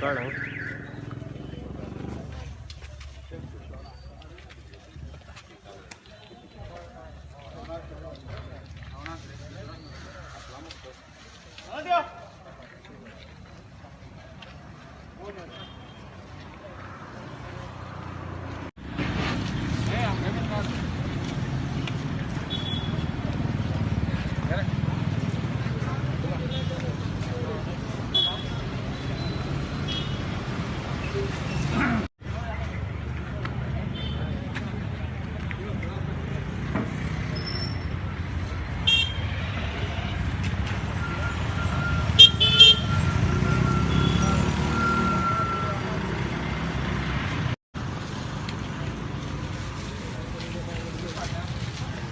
Card हां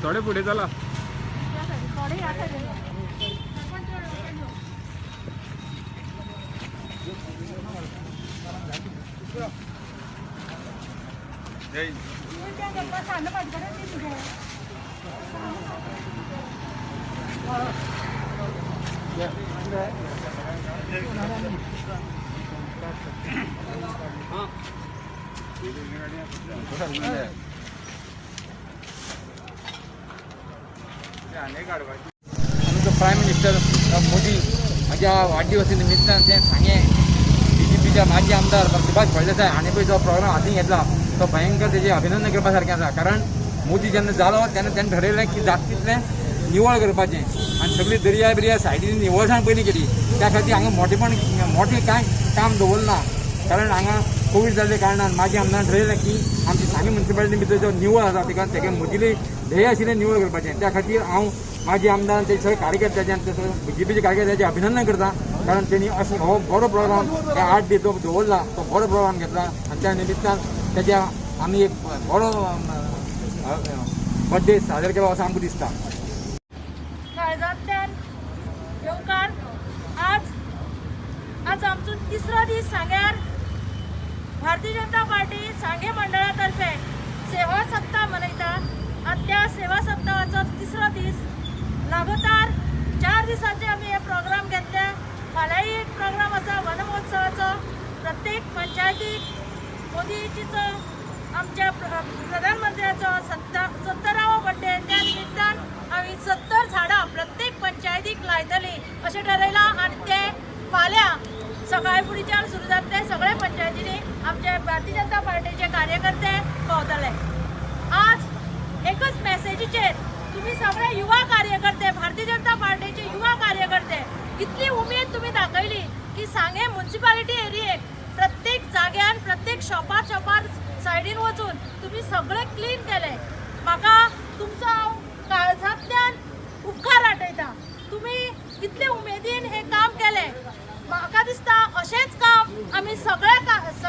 थोडे पुढे चला आमचो प्रायम मिनिस्टर मोदी माझ्या वाडदिवसा निमित्तान तें सांगें बी जे पीच्या माजी आमदार सुभाष फळदेसाय हाणें पळय जो प्रोग्राम हातीन घेतला तो भयंकर तेजें अभिनंदन करपा सारकें आसा कारण मोदी जेन्ना जालो तेन्ना तेणें ठरयलें की जाता तितलें निवळ करपाचें आनी सगळी दर्या बिर्या सायडीन निवळसाण पयलीं केली. त्या खातीर हांगा मोठेपण मोठें कांय काम दवरना कारण हांगा कोवीड जाल्ले कारणान माजी आमदार ठरयलें की आमची सांगे म्युन्सिपालिटी भितर जो निवळ आसा तेका तेगे म्हजेली ध्येय आशिल्लें निवळ करपाचें. त्या खातीर हांव माजी आमदार ते सगळे कार्यकर्त्याचे आनी बी जे पीचे कार्यकर्त्याचे अभिनंदन करता. कारण त्यांनी असो हो बरो प्रोग्राम ह्या आठ दीस जो दवरला तो बरो प्रोग्राम घेतला. आनी त्या निमित्तान तेज्या आमी एक बरो बर्थडे साजरो केलो असं आमकां दिसता. काळजांतल्यान येवकार. आज आज आमचो तिसरो दीस सांग्यार भारतीय जनता पार्टी सांगे मंडळातर्फे सेवा सप्ताह मनयता आणि त्या सेवा सप्ताहाचा तिसरो दीस लागोतार चार दिसांचे आमी हे प्रोग्राम घेतले फाल्यांय एक प्रोग्राम असा वनमहोत्सवाचो प्रत्येक पंचायतीक मोदीजीचो आमच्या प्रधानमंत्र्याचो सत्ता सत्तरावो बड्डे त्या निमित्तान आमी सत्तर झाडां प्रत्येक पंचायतीक लायतली अशें ठरयलां आनी ते फाल्यां सकाळी फुडेंच्यान सुरू जातले बाजीने आमच्या आमचे भारतीय जनता पार्टीचे कार्यकर्ते पावतले आज एकच मेसेजीचेर तुम्ही सगळे युवा कार्यकर्ते भारतीय जनता पार्टीचे युवा कार्यकर्ते इतली उमेद तुम्ही दाखयली की सांगे म्युन्सिपालिटी एरियेक प्रत्येक जाग्यान प्रत्येक शॉपार शॉपार सायडीन वचून तुम्ही सगळे क्लीन केले. म्हाका तुमचो हांव काळजांतल्यान उपकार आठयता. तुम्ही इतले उमेदीन हे काम केले. म्हाका दिसता अशेंच काम आमी सगळे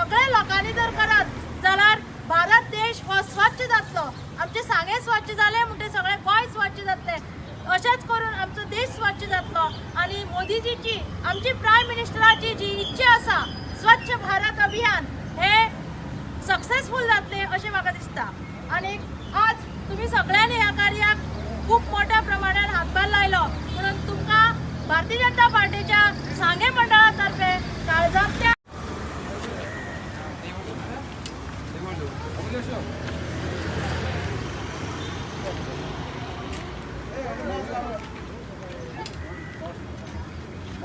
सगळे लोकांनी जर करत जाल्यार भारत देश हो स्वच्छ जातलो. आमचे सांगे स्वच्छ जाले म्हणटगीर सगळे गोंय स्वच्छ जातले. अशेंच करून आमचो देश स्वच्छ जातलो. आनी मोदीजीची आमची प्रायम मिनिस्टराची जी इच्छा आसा स्वच्छ भारत अभियान हे सक्सेसफूल जातले अशें म्हाका दिसता. आनी आज तुम्ही सगळ्यांनी ह्या कार्याक खूप मोठ्या प्रमाणात हातभार लायलो म्हणून तुमकां भारतीय जनता पार्टीच्या सांगे मंडळ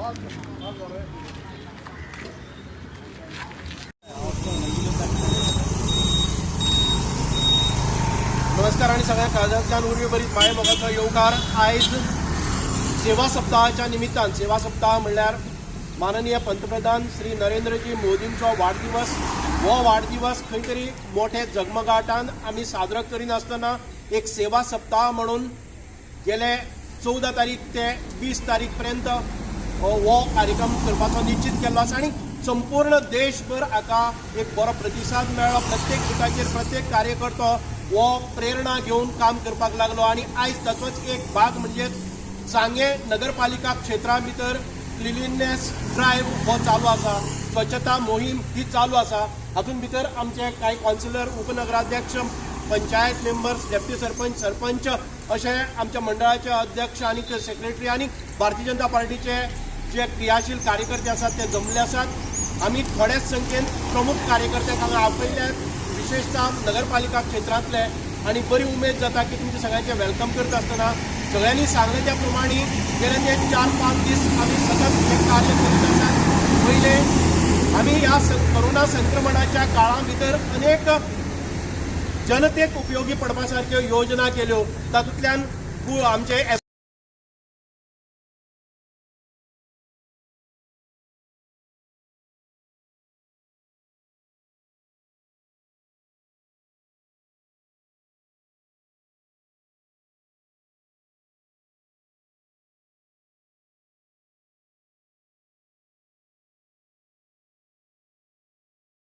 नमस्कार आणि सगळ्या काळजातल्या उर्वी माय माये मोगाचो येवकार आयज सेवा सप्ताहाच्या निमित्तान. सेवा सप्ताह म्हणल्यार माननीय पंतप्रधान श्री नरेंद्रजी मोदींचो वाडदिवस हो वाडदिवस खंय तरी मोठे जगमगाटान आमी साजरो करिनासतना एक सेवा सप्ताह म्हणून गेले चवदा तारीख ते वीस तारीख पर्यंत हो कार्यक्रम करपाचो निश्चित केल्लो आसा. आनी संपूर्ण देशभर हाका एक बरो प्रतिसाद मेळ्ळो. प्रत्येक बुथाचेर प्रत्येक कार्यकर्तो हो प्रेरणा घेवन काम करपाक लागलो. आनी आयज ताचोच एक भाग म्हणजे सांगे नगरपालिका क्षेत्रा भितर क्लिनिनेस ड्रायव्ह हो चालू आसा. स्वच्छता मोहीम ही चालू आसा. हातूंत भितर आमचे कांय कावन्सिलर उपनगराध्यक्ष पंचायत मेंबर्स डेप्टी सरपंच सरपंच अशे आमच्या मंडळाचे अध्यक्ष आनी सेक्रेटरी आनी भारतीय जनता पार्टीचे जे क्रियाशील कार्यकर्ते आसात ते जमले आसात आमी थोड्याच संख्येन प्रमुख कार्यकर्ते हांगा आपयल्यात विशेषतः नगरपालिका क्षेत्रांतले. आणि बरी उमेद जाता की तुमचे सगळ्यांचे वेलकम करता आसतना सगळ्यांनी सांगले त्या प्रमाणे गेले ते चार पाच दीस आमी सतत हे कार्य करीत आसात पयले आमी ह्या सं- कोरोना संक्रमणाच्या काळा भितर अनेक जनतेक उपयोगी पडपा सारक्यो योजना केल्यो. तातूंतल्यान खूब आमचे